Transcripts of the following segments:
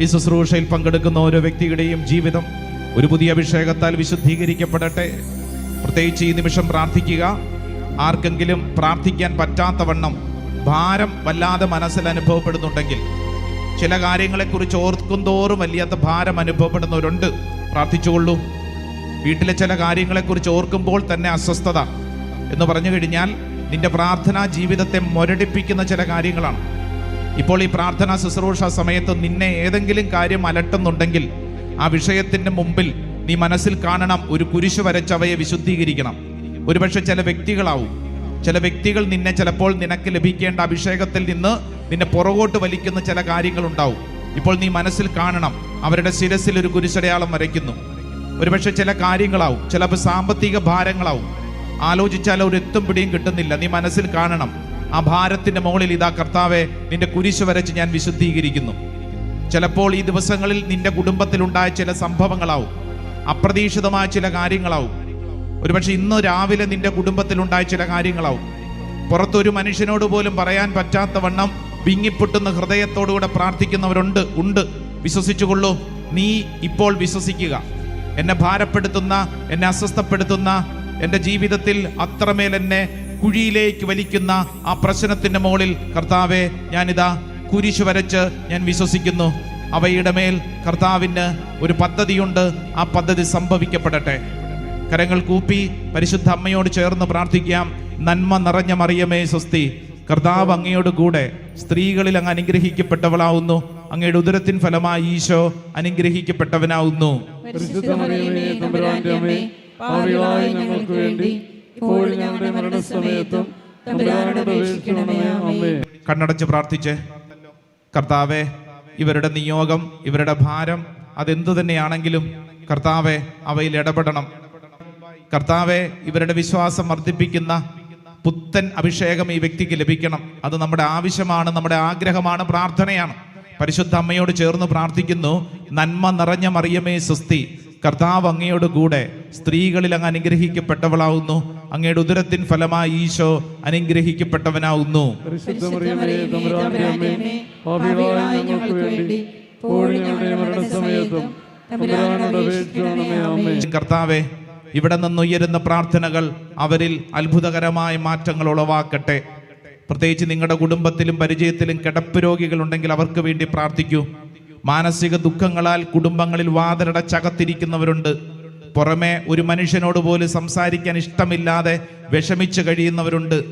ഈ ശുശ്രൂഷയിൽ പങ്കെടുക്കുന്ന ഓരോ വ്യക്തിയുടെയും ജീവിതം ഒരു പുതിയ അഭിഷേകത്താൽ വിശുദ്ധീകരിക്കപ്പെടട്ടെ. പ്രത്യേകിച്ച് ഈ നിമിഷം പ്രാർത്ഥിക്കുക. ആർക്കെങ്കിലും പ്രാർത്ഥിക്കാൻ പറ്റാത്തവണ്ണം ഭാരം വല്ലാതെ മനസ്സിൽ അനുഭവപ്പെടുന്നുണ്ടെങ്കിൽ ചില കാര്യങ്ങളെക്കുറിച്ച് ഓർക്കും തോറും വല്ലാത്ത ഭാരം അനുഭവപ്പെടുന്നവരുണ്ട്. പ്രാർത്ഥിച്ചുകൊള്ളൂ. വീട്ടിലെ ചില കാര്യങ്ങളെക്കുറിച്ച് ഓർക്കുമ്പോൾ തന്നെ അസ്വസ്ഥത എന്ന് പറഞ്ഞു കഴിഞ്ഞാൽ നിന്റെ പ്രാർത്ഥനാ ജീവിതത്തെ മുരടിപ്പിക്കുന്ന ചില കാര്യങ്ങളാണ്. ഇപ്പോൾ ഈ പ്രാർത്ഥനാ ശുശ്രൂഷ സമയത്ത് നിന്നെ ഏതെങ്കിലും കാര്യം അലട്ടുന്നുണ്ടെങ്കിൽ ആ വിഷയത്തിന്റെ മുമ്പിൽ നീ മനസ്സിൽ കാണണം ഒരു കുരിശ് വരച്ചവയെ വിശുദ്ധീകരിക്കണം. ഒരുപക്ഷെ ചില വ്യക്തികളാവും. ചില വ്യക്തികൾ നിന്നെ ചിലപ്പോൾ നിനക്ക് ലഭിക്കേണ്ട അഭിഷേകത്തിൽ നിന്ന് നിന്നെ പുറകോട്ട് വലിക്കുന്ന ചില കാര്യങ്ങളുണ്ടാവും. ഇപ്പോൾ നീ മനസ്സിൽ കാണണം അവരുടെ ശിരസിൽ ഒരു കുരിശടയാളം വരയ്ക്കുന്നു. ഒരുപക്ഷെ ചില കാര്യങ്ങളാവും ചിലപ്പോൾ സാമ്പത്തിക ഭാരങ്ങളാവും. ആലോചിച്ചാൽ ഒരു എത്തും പിടിയും കിട്ടുന്നില്ല. നീ മനസ്സിൽ കാണണം ആ ഭാരത്തിന്റെ മുകളിൽ ഇതാ കർത്താവെ നിന്റെ കുരിശ് വരച്ച് ഞാൻ വിശുദ്ധീകരിക്കുന്നു. ചിലപ്പോൾ ഈ ദിവസങ്ങളിൽ നിന്റെ കുടുംബത്തിലുണ്ടായ ചില സംഭവങ്ങളാവും അപ്രതീക്ഷിതമായ ചില കാര്യങ്ങളാവും. ഒരുപക്ഷെ ഇന്ന് രാവിലെ നിന്റെ കുടുംബത്തിലുണ്ടായ ചില കാര്യങ്ങളാവും. പുറത്തൊരു മനുഷ്യനോട് പോലും പറയാൻ പറ്റാത്ത വണ്ണം വിങ്ങിപ്പൊട്ടുന്ന ഹൃദയത്തോടുകൂടെ പ്രാർത്ഥിക്കുന്നവരുണ്ട് ഉണ്ട്. വിശ്വസിച്ചുകൊള്ളൂ. നീ ഇപ്പോൾ വിശ്വസിക്കുക. എന്നെ ഭാരപ്പെടുത്തുന്ന എന്നെ അസ്വസ്ഥപ്പെടുത്തുന്ന എന്റെ ജീവിതത്തിൽ അത്രമേൽ എന്നെ കുഴിയിലേക്ക് വലിക്കുന്ന ആ പ്രശ്നത്തിന്റെ മുകളിൽ കർത്താവെ ഞാനിതാ കുരിശ് വരച്ച് ഞാൻ വിശ്വസിക്കുന്നു. അവയുടെ മേൽ കർത്താവിന് ഒരു പദ്ധതിയുണ്ട്. ആ പദ്ധതി സംഭവിക്കപ്പെടട്ടെ. കരങ്ങൾ കൂപ്പി പരിശുദ്ധ അമ്മയോട് ചേർന്ന് പ്രാർത്ഥിക്കാം. നന്മ നിറഞ്ഞ മറിയമേ സ്വസ്തി. കർത്താവ് അങ്ങയോട് കൂടെ സ്ത്രീകളിൽ അങ്ങ് അനുഗ്രഹിക്കപ്പെട്ടവളാവുന്നു. അങ്ങയുടെ ഉദരത്തിൻ ഫലമായി ഈശോ അനുഗ്രഹിക്കപ്പെട്ടവനാവുന്നു. കണ്ണടച്ച് പ്രാർത്ഥിച്ച് കർത്താവെ ഇവരുടെ നിയോഗം ഇവരുടെ ഭാരം അതെന്തു തന്നെയാണെങ്കിലും കർത്താവെ അവയിൽ ഇടപെടണം. കർത്താവെ ഇവരുടെ വിശ്വാസം വർദ്ധിപ്പിക്കുന്ന പുത്തൻ അഭിഷേകം ഈ വ്യക്തിക്ക് ലഭിക്കണം. അത് നമ്മുടെ ആവശ്യമാണ് നമ്മുടെ ആഗ്രഹമാണ് പ്രാർത്ഥനയാണ്. പരിശുദ്ധ അമ്മയോട് ചേർന്ന് പ്രാർത്ഥിക്കുന്നു. നന്മ നിറഞ്ഞ മറിയമേ സുസ്തി കർത്താവ് അങ്ങയോട് കൂടെ സ്ത്രീകളിൽ അങ്ങ് അനുഗ്രഹിക്കപ്പെട്ടവളാവുന്നു. അങ്ങയുടെ ഉദരത്തിൻ ഫലമായി ഈശോ അനുഗ്രഹിക്കപ്പെട്ടവനാവുന്നു. കർത്താവെ ഇവിടെ നിന്നുയരുന്ന പ്രാർത്ഥനകൾ അവരിൽ അത്ഭുതകരമായ മാറ്റങ്ങൾ ഉളവാക്കട്ടെ. പ്രത്യേകിച്ച് നിങ്ങളുടെ കുടുംബത്തിലും പരിചയത്തിലും കിടപ്പ് രോഗികളുണ്ടെങ്കിൽ അവർക്ക് വേണ്ടി പ്രാർത്ഥിക്കൂ. മാനസിക ദുഃഖങ്ങളാൽ കുടുംബങ്ങളിൽ വാതിലടച്ചകത്തിരിക്കുന്നവരുണ്ട്. പുറമെ ഒരു മനുഷ്യനോട് പോലും സംസാരിക്കാൻ ഇഷ്ടമില്ലാതെ വിഷമിച്ചു കഴിയുന്നവരുണ്ട്.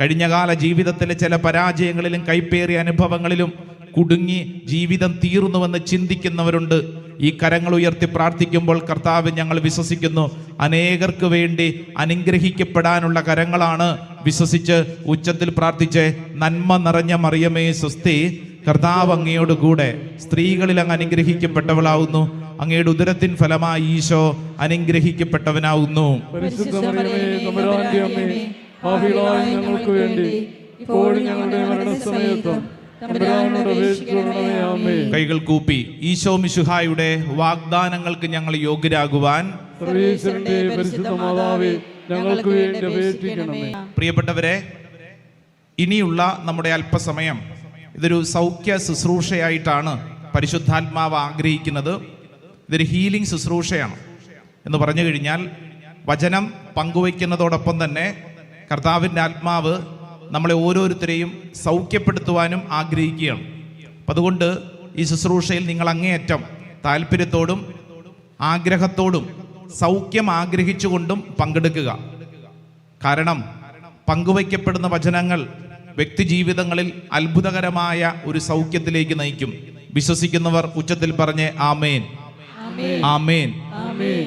കഴിഞ്ഞകാല ജീവിതത്തിലെ ചില പരാജയങ്ങളിലും കൈപ്പേറിയ അനുഭവങ്ങളിലും കുടുങ്ങി ജീവിതം തീർന്നുവെന്ന് ചിന്തിക്കുന്നവരുണ്ട്. ഈ കരങ്ങൾ ഉയർത്തി പ്രാർത്ഥിക്കുമ്പോൾ കർത്താവ് ഞങ്ങൾ വിശ്വസിക്കുന്നു. അനേകർക്ക് വേണ്ടി അനുഗ്രഹിക്കപ്പെടാനുള്ള കരങ്ങളാണ്. വിശ്വസിച്ച് ഉച്ചത്തിൽ പ്രാർത്ഥിച്ച് നന്മ നിറഞ്ഞ മറിയമേ സ്വസ്തി. കർത്താവ് അങ്ങയോട് കൂടെ സ്ത്രീകളിൽ അങ്ങ് അനുഗ്രഹിക്കപ്പെട്ടവളാവുന്നു. അങ്ങയുടെ ഉദരത്തിൻ ഫലമായി ഈശോ അനുഗ്രഹിക്കപ്പെട്ടവനാവുന്നു. ഞങ്ങൾക്ക് ഇപ്പോഴും ഞങ്ങളുടെ മരണസമയത്തും കൈകൾ കൂപ്പി. ഈശോ മിശുഹായുടെ വാഗ്ദാനങ്ങൾക്ക് ഞങ്ങൾ യോഗ്യരാകുവാൻ ഞങ്ങൾക്ക് വേണ്ടി അപേക്ഷിക്കണമേ. പ്രിയപ്പെട്ടവരെ ഇനിയുള്ള നമ്മുടെ അല്പസമയം ഇതൊരു സൗഖ്യ ശുശ്രൂഷയായിട്ടാണ് പരിശുദ്ധാത്മാവ് ആഗ്രഹിക്കുന്നത്. ഇതൊരു ഹീലിംഗ് ശുശ്രൂഷയാണ്. എന്ന് പറഞ്ഞു കഴിഞ്ഞാൽ വചനം പങ്കുവയ്ക്കുന്നതോടൊപ്പം തന്നെ കർത്താവിന്റെ ആത്മാവ് നമ്മളെ ഓരോരുത്തരെയും സൗഖ്യപ്പെടുത്തുവാനും ആഗ്രഹിക്കുകയാണ്. അപ്പം അതുകൊണ്ട് ഈ ശുശ്രൂഷയിൽ നിങ്ങൾ അങ്ങേയറ്റം താല്പര്യത്തോടും ആഗ്രഹത്തോടും സൗഖ്യം ആഗ്രഹിച്ചുകൊണ്ടും പങ്കെടുക്കുക. കാരണം പങ്കുവയ്ക്കപ്പെടുന്ന വചനങ്ങൾ വ്യക്തിജീവിതങ്ങളിൽ അത്ഭുതകരമായ ഒരു സൗഖ്യത്തിലേക്ക് നയിക്കും. വിശ്വസിക്കുന്നവർ ഉച്ചത്തിൽ പറഞ്ഞ് ആമേൻ. ആമേൻ.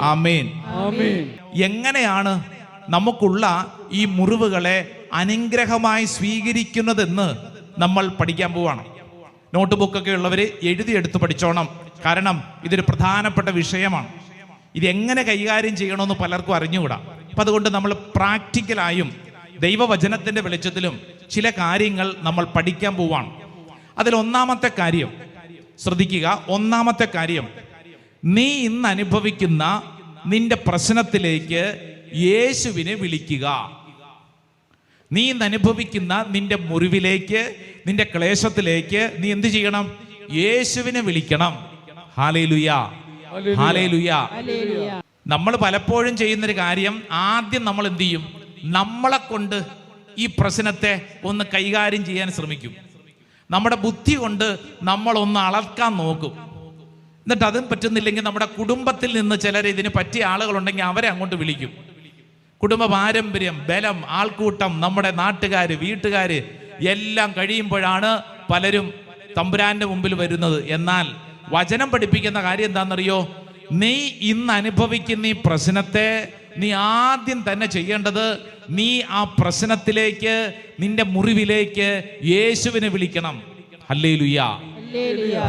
ആമേൻ. ആമേൻ. എങ്ങനെയാണ് നമുക്കുള്ള ഈ മുറിവുകളെ അനുഗ്രഹമായി സ്വീകരിക്കുന്നതെന്ന് നമ്മൾ പഠിക്കാൻ പോവാണ്. നോട്ട് ബുക്കൊക്കെ ഉള്ളവർ എഴുതിയെടുത്ത് പഠിച്ചോണം. കാരണം ഇതൊരു പ്രധാനപ്പെട്ട വിഷയമാണ്. ഇത് എങ്ങനെ കൈകാര്യം ചെയ്യണമെന്ന് പലർക്കും അറിഞ്ഞുകൂടാ. അപ്പം അതുകൊണ്ട് നമ്മൾ പ്രാക്ടിക്കലായും ദൈവവചനത്തിന്റെ വെളിച്ചത്തിലും ചില കാര്യങ്ങൾ നമ്മൾ പഠിക്കാൻ പോവാണ്. അതിൽ ഒന്നാമത്തെ കാര്യം ശ്രദ്ധിക്കുക ഒന്നാമത്തെ കാര്യം നീ ഇന്ന് അനുഭവിക്കുന്ന നിന്റെ പ്രശ്നത്തിലേക്ക് യേശുവിനെ വിളിക്കുക. നീ അനുഭവിക്കുന്ന നിന്റെ മുറിവിലേക്ക് നിന്റെ ക്ലേശത്തിലേക്ക് നീ എന്ത് ചെയ്യണം? യേശുവിനെ വിളിക്കണം. ഹാലേലുയ. ഹാലേലുയ. നമ്മൾ പലപ്പോഴും ചെയ്യുന്നൊരു കാര്യം ആദ്യം നമ്മൾ എന്ത് ചെയ്യും? നമ്മളെ കൊണ്ട് ഈ പ്രശ്നത്തെ ഒന്ന് കൈകാര്യം ചെയ്യാൻ ശ്രമിക്കും. നമ്മുടെ ബുദ്ധി കൊണ്ട് നമ്മൾ ഒന്ന് അളക്കാൻ നോക്കും. എന്നിട്ട് അതും പറ്റുന്നില്ലെങ്കിൽ നമ്മുടെ കുടുംബത്തിൽ നിന്ന് ചിലർ ഇതിന് പറ്റിയ ആളുകളുണ്ടെങ്കിൽ അവരെ അങ്ങോട്ട് വിളിക്കും. കുടുംബ പാരമ്പര്യം ബലം ആൾക്കൂട്ടം നമ്മുടെ നാട്ടുകാർ വീട്ടുകാർ എല്ലാം കഴിയുമ്പോഴാണ് പലരും തമ്പുരാന്റെ മുമ്പിൽ വരുന്നത്. എന്നാൽ വചനം പഠിപ്പിക്കുന്ന കാര്യം എന്താണെന്നറിയോ? നീ ഇന്ന് അനുഭവിക്കുന്ന ഈ പ്രശ്നത്തെ നീ ആദ്യം തന്നെ ചെയ്യേണ്ടത് നീ ആ പ്രശ്നത്തിലേക്ക് നിന്റെ മുറിവിലേക്ക് യേശുവിനെ വിളിക്കണം. ഹല്ലേ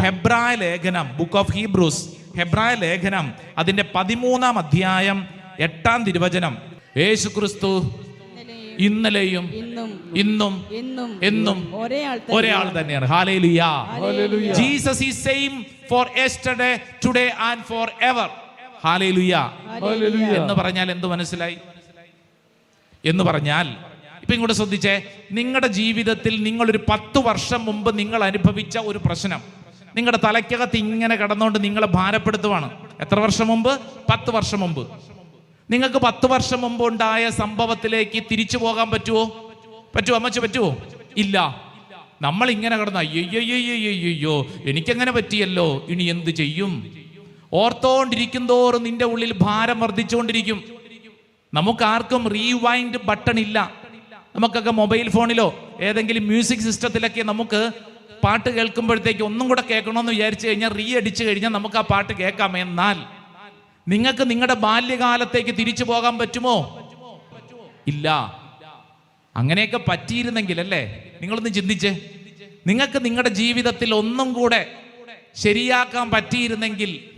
ഹെബ്രായ ലേഖനം ബുക്ക് ഓഫ് ഹീബ്രൂസ് ഹെബ്രായ ലേഖനം അതിന്റെ പതിമൂന്നാം അധ്യായം എട്ടാം തിരുവചനം. യേശു ക്രിസ്തു ഇന്നലെയും ഇന്നും ഇന്നും എന്നും എന്നും ഒരേ ആൾ തന്നെയാണ്. Hallelujah. Jesus is same for yesterday today and forever hallelujah എന്ന് പറഞ്ഞാൽ എന്ത് മനസ്സിലായി? എന്ന് പറഞ്ഞാൽ ഇപ്പൊ ഇങ്ങോട്ട് ശ്രദ്ധിച്ചേ നിങ്ങളുടെ ജീവിതത്തിൽ നിങ്ങൾ ഒരു പത്ത് വർഷം മുമ്പ് നിങ്ങൾ അനുഭവിച്ച ഒരു പ്രശ്നം. നിങ്ങളുടെ തലയ്ക്കകത്ത് ഇങ്ങനെ കിടന്നുകൊണ്ട് നിങ്ങളെ ഭാരപ്പെടുത്തുവാണ്. എത്ര വർഷം മുമ്പ്? പത്ത് വർഷം മുമ്പ്. നിങ്ങൾക്ക് പത്ത് വർഷം മുമ്പ് ഉണ്ടായ സംഭവത്തിലേക്ക് തിരിച്ചു പോകാൻ പറ്റുമോ പറ്റുമോ അമ്മച്ച പറ്റുമോ ഇല്ല. നമ്മൾ ഇങ്ങനെ കിടന്ന അയ്യോ എനിക്കങ്ങനെ പറ്റിയല്ലോ ഇനി എന്ത് ചെയ്യും? ഓർത്തോണ്ടിരിക്കും തോറും നിന്റെ ഉള്ളിൽ ഭാരം വർദ്ധിച്ചുകൊണ്ടിരിക്കും. നമുക്കാർക്കും റീവൈൻഡ് ബട്ടൺ ഇല്ല. നമുക്കൊക്കെ മൊബൈൽ ഫോണിലോ ഏതെങ്കിലും മ്യൂസിക് സിസ്റ്റത്തിലൊക്കെ നമുക്ക് പാട്ട് കേൾക്കുമ്പോഴത്തേക്ക് ഒന്നും കൂടെ കേൾക്കണമെന്ന് വിചാരിച്ചു കഴിഞ്ഞാൽ റീ അടിച്ചു കഴിഞ്ഞാൽ നമുക്ക് ആ പാട്ട് കേൾക്കാം. എന്നാൽ നിങ്ങൾക്ക് നിങ്ങളുടെ ബാല്യകാലത്തേക്ക് തിരിച്ചു പോകാൻ പറ്റുമോ? ഇല്ല. അങ്ങനെയൊക്കെ പറ്റിയിരുന്നെങ്കിൽ അല്ലേ? നിങ്ങളൊന്ന് ചിന്തിച്ച്. നിങ്ങൾക്ക് നിങ്ങളുടെ ജീവിതത്തിൽ ഒന്നും കൂടെ ശരിയാക്കാൻ പറ്റിയിരുന്നെങ്കിൽ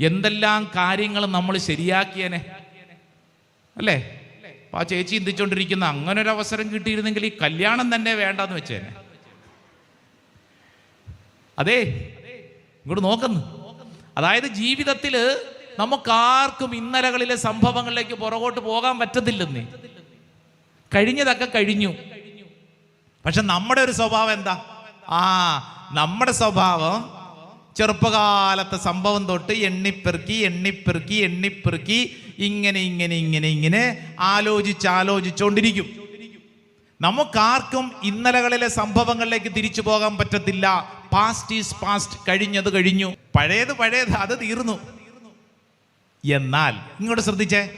എന്തെല്ലാം കാര്യങ്ങൾ നമ്മൾ ശരിയാക്കിയനെ? അല്ലേ? ആ ചേച്ചി ചിന്തിച്ചുകൊണ്ടിരിക്കുന്ന അങ്ങനെ ഒരു അവസരം കിട്ടിയിരുന്നെങ്കിൽ ഈ കല്യാണം തന്നെ വേണ്ടെന്ന് വെച്ചേനെ. അതെ ഇങ്ങോട്ട് നോക്കുന്നു അതായത് ജീവിതത്തിൽ നമുക്കാർക്കും ഇന്നലകളിലെ സംഭവങ്ങളിലേക്ക് പുറകോട്ട് പോകാൻ പറ്റത്തില്ലെന്നേ. കഴിഞ്ഞതൊക്കെ കഴിഞ്ഞു. പക്ഷെ നമ്മുടെ ഒരു സ്വഭാവം എന്താ? ആ നമ്മുടെ സ്വഭാവം ചെറുപ്പകാലത്തെ സംഭവം തൊട്ട് എണ്ണിപ്പെറുക്കി എണ്ണിപ്പെറുക്കി എണ്ണിപ്പെറുക്കി ഇങ്ങനെ ഇങ്ങനെ ഇങ്ങനെ ഇങ്ങനെ ആലോചിച്ച് ആലോചിച്ചുകൊണ്ടിരിക്കും നമുക്കാർക്കും ഇന്നലകളിലെ സംഭവങ്ങളിലേക്ക് തിരിച്ചു പോകാൻ പറ്റത്തില്ല. പാസ്റ്റ് ഈസ് പാസ്റ്റ് കഴിഞ്ഞത് കഴിഞ്ഞു. പഴയത് പഴയത് അത് തീർന്നു. എന്നാൽ ഇങ്ങോട്ട് ശ്രദ്ധിച്ചേ.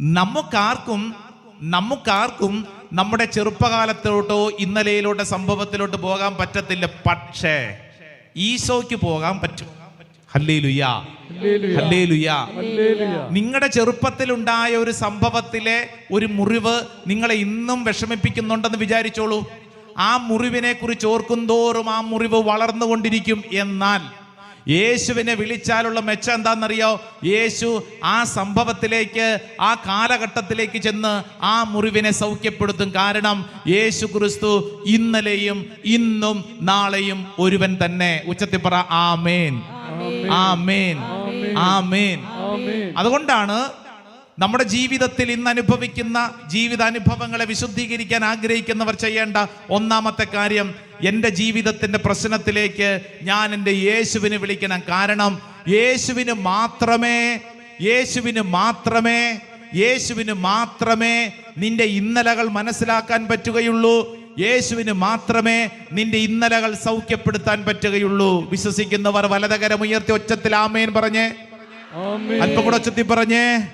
നമുക്കാർക്കും നമുക്കാർക്കും നമ്മുടെ ചെറുപ്പകാലത്തോട്ടോ ഇന്നലെയിലോട്ടോ സംഭവത്തിലോട്ട് പോകാൻ പറ്റത്തില്ല. പക്ഷേ ഈശോയ്ക്ക് പോകാൻ പറ്റും. നിങ്ങളുടെ ചെറുപ്പത്തിൽ ഉണ്ടായ ഒരു സംഭവത്തിലെ ഒരു മുറിവ് നിങ്ങളെ ഇന്നും വിഷമിപ്പിക്കുന്നുണ്ടെന്ന് വിചാരിച്ചോളൂ. ആ മുറിവിനെ കുറിച്ച് ഓർക്കുന്തോറും ആ മുറിവ് വളർന്നുകൊണ്ടിരിക്കും. എന്നാൽ യേശുവിനെ വിളിച്ചാലുള്ള മെച്ചം എന്താണെന്നറിയോ? യേശു ആ സംഭവത്തിലേക്ക് ആ കാലഘട്ടത്തിലേക്ക് ചെന്ന് ആ മുറിവിനെ സൗഖ്യപ്പെടുത്തും. കാരണം യേശു ക്രിസ്തു ഇന്നലെയും ഇന്നും നാളെയും ഒരുവൻ തന്നെ. ഉച്ചത്തിൽ പറ ആമേൻ. ആമേൻ. ആമേൻ. അതുകൊണ്ടാണ് നമ്മുടെ ജീവിതത്തിൽ ഇന്ന് അനുഭവിക്കുന്ന ജീവിതാനുഭവങ്ങളെ വിശുദ്ധീകരിക്കാൻ ആഗ്രഹിക്കുന്നവർ ചെയ്യേണ്ട ഒന്നാമത്തെ കാര്യം എന്റെ ജീവിതത്തിന്റെ പ്രശ്നത്തിലേക്ക് ഞാൻ എന്റെ യേശുവിനെ വിളിക്കണം. കാരണം യേശുവിന് മാത്രമേ യേശുവിന് മാത്രമേ യേശുവിന് മാത്രമേ നിന്റെ ഇന്നലകൾ മനസ്സിലാക്കാൻ പറ്റുകയുള്ളൂ. യേശുവിന് മാത്രമേ നിന്റെ ഇന്നലകൾ സൗഖ്യപ്പെടുത്താൻ പറ്റുകയുള്ളൂ. വിശ്വസിക്കുന്നവർ വലതകരം ഉയർത്തി ഒച്ചത്തിൽ ആമേൻ പറഞ്ഞേ. അല്പം കൂടെ ഒച്ചത്തിൽ പറഞ്ഞേ.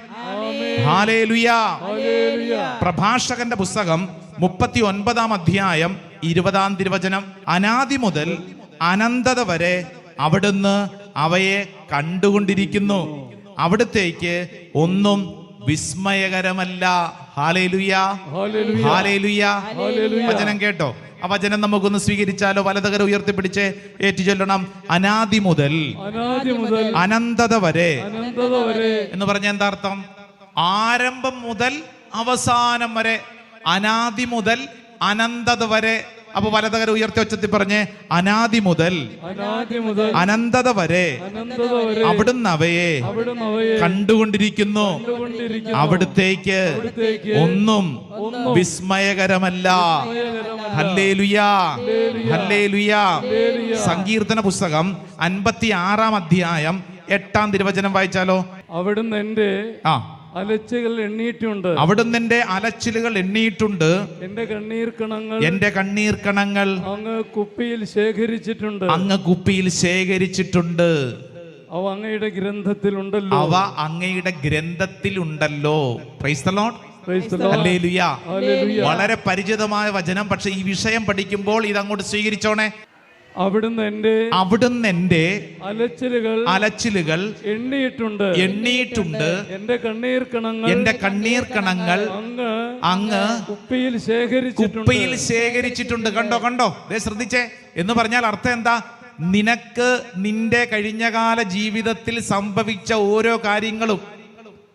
പ്രഭാഷകന്റെ പുസ്തകം മുപ്പത്തി ഒൻപതാം അധ്യായം ഇരുപതാം തിരുവചനം അനാദി മുതൽ അനന്തത വരെ അവിടുന്ന് അവയെ കണ്ടുകൊണ്ടിരിക്കുന്നു. അവിടത്തേക്ക് ഒന്നും വിസ്മയകരമല്ല. വചനം കേട്ടോ. ആ വചനം നമുക്കൊന്ന് സ്വീകരിച്ചാലോ? വലതകര ഉയർത്തിപ്പിടിച്ച് ഏറ്റു ചൊല്ലണം അനാദി മുതൽ അനന്തത വരെ. എന്ന് പറഞ്ഞ എന്താ അർത്ഥം? ആരംഭം മുതൽ അവസാനം വരെ. അനാദി മുതൽ അനന്തത വരെ. അപ്പൊ വലതകര ഉയർത്തി ഒച്ചത്തിൽ പറഞ്ഞ് അനാദി മുതൽ അനന്തത വരെ അവിടുന്ന് അവയെ കണ്ടുകൊണ്ടിരിക്കുന്നു. അവിടുത്തേക്ക് ഒന്നും വിസ്മയകരമല്ല. സങ്കീർത്തന പുസ്തകം അൻപത്തി ആറാം അധ്യായം എട്ടാം തിരുവചനം വായിച്ചാലോ? അവിടുന്ന് എന്റെ ആ. അലച്ചുകൾ എണ്ണീറ്റുണ്ട് അവിടുന്ന് എന്റെ അലച്ചിലുകൾ എണ്ണിയിട്ടുണ്ട് എന്റെ കണ്ണീർ കണങ്ങൾ എന്റെ കണ്ണീർ കണങ്ങൾ അങ്ങ് കുപ്പിയിൽ ശേഖരിച്ചിട്ടുണ്ട്. അങ്ങ് കുപ്പിയിൽ ശേഖരിച്ചിട്ടുണ്ട്. അവ അങ്ങയുടെ ഗ്രന്ഥത്തിലുണ്ടല്ലോ. അവ അങ്ങയുടെ ഗ്രന്ഥത്തിലുണ്ടല്ലോ. Lord. ഹല്ലേലൂയ. ഹല്ലേലൂയ. വളരെ പരിചിതമായ വചനം പക്ഷെ ഈ വിഷയം പഠിക്കുമ്പോൾ ഇതങ്ങോട്ട് സ്വീകരിച്ചോണേ. അവിടുന്ന് എന്റെ അവിടുന്ന് എന്റെ അലച്ചിലുകൾ അലച്ചിലുകൾ എണ്ണിയിട്ടുണ്ട്. എണ്ണിയിട്ടുണ്ട്. എന്റെ കണ്ണീർ കണങ്ങൾ എന്റെ കണ്ണീർ കണങ്ങൾ അങ്ങ് അങ്ങ് കുപ്പിയിൽ ശേഖരിച്ചിട്ടുണ്ട്. കുപ്പയിൽ ശേഖരിച്ചിട്ടുണ്ട്. കണ്ടോ കണ്ടോ? ദേ ശ്രദ്ധിച്ചേ. എന്ന് പറഞ്ഞാൽ അർത്ഥം എന്താ? നിനക്ക് നിന്റെ കഴിഞ്ഞകാല ജീവിതത്തിൽ സംഭവിച്ച ഓരോ കാര്യങ്ങളും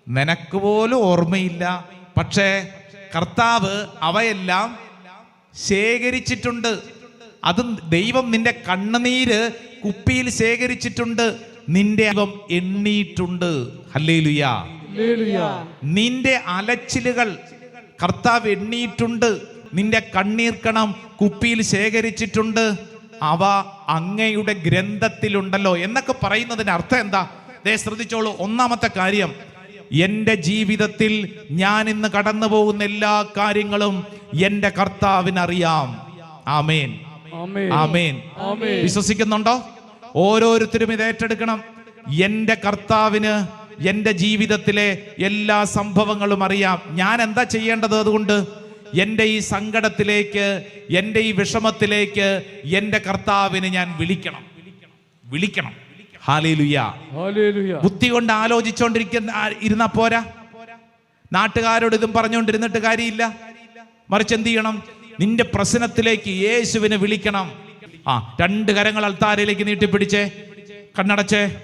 നിനക്ക് പോലും ഓർമ്മയില്ല. പക്ഷേ കർത്താവ് അവയെല്ലാം ശേഖരിച്ചിട്ടുണ്ട്. അത് ദൈവം നിന്റെ കണ്ണുനീര് കുപ്പിയിൽ ശേഖരിച്ചിട്ടുണ്ട്. നിന്റെ ദൈവം എണ്ണിയിട്ടുണ്ട്. ഹല്ലേലുയാ. നിന്റെ അലച്ചിലുകൾ കർത്താവ് എണ്ണിയിട്ടുണ്ട്. നിന്റെ കണ്ണീർക്കണം കുപ്പിയിൽ ശേഖരിച്ചിട്ടുണ്ട്. അവ അങ്ങയുടെ ഗ്രന്ഥത്തിലുണ്ടല്ലോ എന്നൊക്കെ പറയുന്നതിന് അർത്ഥം എന്താ? ദേ ശ്രദ്ധിച്ചോളൂ. ഒന്നാമത്തെ കാര്യം എന്റെ ജീവിതത്തിൽ ഞാൻ ഇന്ന് കടന്നു പോകുന്ന എല്ലാ കാര്യങ്ങളും എന്റെ കർത്താവിനറിയാം. ആമേൻ. ആമേൻ. വിശ്വസിക്കുന്നുണ്ടോ? ഓരോരുത്തരും ഇത് ഏറ്റെടുക്കണം. എന്റെ കർത്താവിന് എന്റെ ജീവിതത്തിലെ എല്ലാ സംഭവങ്ങളും അറിയാം. ഞാൻ എന്താ ചെയ്യേണ്ടത് അതുകൊണ്ട്? എന്റെ ഈ സങ്കടത്തിലേക്ക് എന്റെ ഈ വിഷമത്തിലേക്ക് എന്റെ കർത്താവിന് ഞാൻ വിളിക്കണം. വിളിക്കണം. ബുദ്ധി കൊണ്ട് ആലോചിച്ചോണ്ടിരിക്കുന്ന ഇരുന്നാ പോരാ. നാട്ടുകാരോട് ഇതും പറഞ്ഞുകൊണ്ടിരുന്നിട്ട് കാര്യമില്ല. മറിച്ച് എന്ത് ചെയ്യണം? നിന്റെ പ്രശ്നത്തിലേക്ക് യേശുവിനെ വിളിക്കണം. ആ രണ്ട് കരങ്ങൾ അൽത്താരയിലേക്ക് നീട്ടിപ്പിടിച്ചേ. കണ്ണടച്ചേ.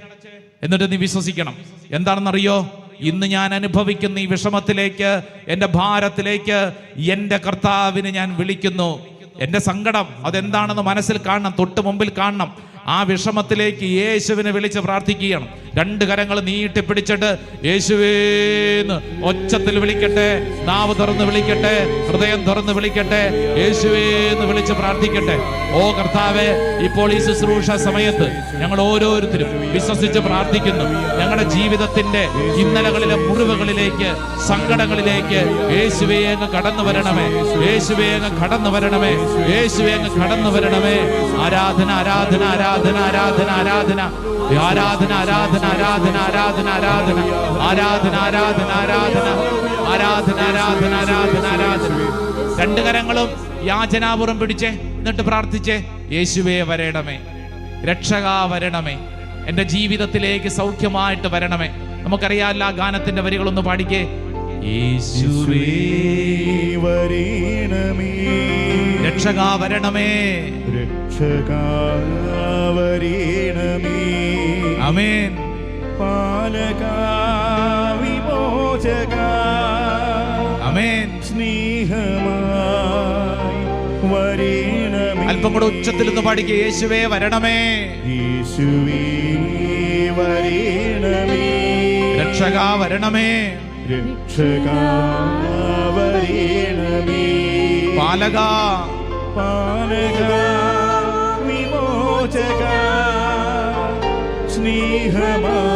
എന്നിട്ട് നീ വിശ്വസിക്കണം. എന്താണെന്നറിയോ? ഇന്ന് ഞാൻ അനുഭവിക്കുന്ന ഈ വിഷമത്തിലേക്ക് എന്റെ ഭാരത്തിലേക്ക് എന്റെ കർത്താവിനെ ഞാൻ വിളിക്കുന്നു. എന്റെ സങ്കടം അതെന്താണെന്ന് മനസ്സിൽ കാണണം തൊട്ട് മുമ്പിൽ കാണണം. ആ വിഷമത്തിലേക്ക് യേശുവിനെ വിളിച്ച് പ്രാർത്ഥിക്കുകയാണ്. രണ്ട് കരങ്ങൾ നീട്ടി പിടിച്ചിട്ട് യേശുവേന്ന് ഒച്ചത്തിൽ വിളിക്കട്ടെ നാവ് തുറന്ന് വിളിക്കട്ടെ ഹൃദയം തുറന്ന് വിളിക്കട്ടെ യേശുവേന്ന് വിളിച്ച് പ്രാർത്ഥിക്കട്ടെ. ഓ കർത്താവെ ഇപ്പോൾ ഈ ശുശ്രൂഷ സമയത്ത് ഞങ്ങൾ ഓരോരുത്തരും വിശ്വസിച്ച് പ്രാർത്ഥിക്കുന്നു. ഞങ്ങളുടെ ജീവിതത്തിന്റെ ഇന്നലകളിലെ മുറിവുകളിലേക്ക് സങ്കടങ്ങളിലേക്ക് യേശുവേ അങ്ങ് കടന്നു വരണമേ. യേശുവേ അങ്ങ് കടന്നു വരണമേ. യേശുവേ അങ്ങ് കടന്നു വരണമേ. ആരാധന ആരാധന ആരാധന. ആരാധന ആരാധന ആരാധന. ആരാധന ആരാധന ആരാധന ആരാധന ആരാധന. ആരാധന ആരാധന ആരാധന. ആരാധന ആരാധന ആരാധന ആരാധന. രണ്ട് കരങ്ങളും യാചനാപുറം പിടിച്ചേ എന്നിട്ട് പ്രാർത്ഥിച്ചേ യേശുവേ വരേണമേ. രക്ഷക വരണമേ. എന്റെ ജീവിതത്തിലേക്ക് സൗഖ്യമായിട്ട് വരണമേ. നമുക്കറിയാമല്ല ആ ഗാനത്തിന്റെ വരികളൊന്ന് പാടിക്കേ. വരേണമേ രക്ഷക വരണമേ. രക്ഷകാവരേണമേ. അമേൻ പാലക വിമോചക അമേൻ സ്നേഹമായി വരേണമേ. അല്പം കൂടെ ഉച്ചത്തിൽ നിന്ന് പാടിക്കേ. യേശുവേ വരണമേ. യേശുവേ വരേണമേ. രക്ഷക വരണമേ. പാലക. പാലക വിമോചക സ്നേഹമായി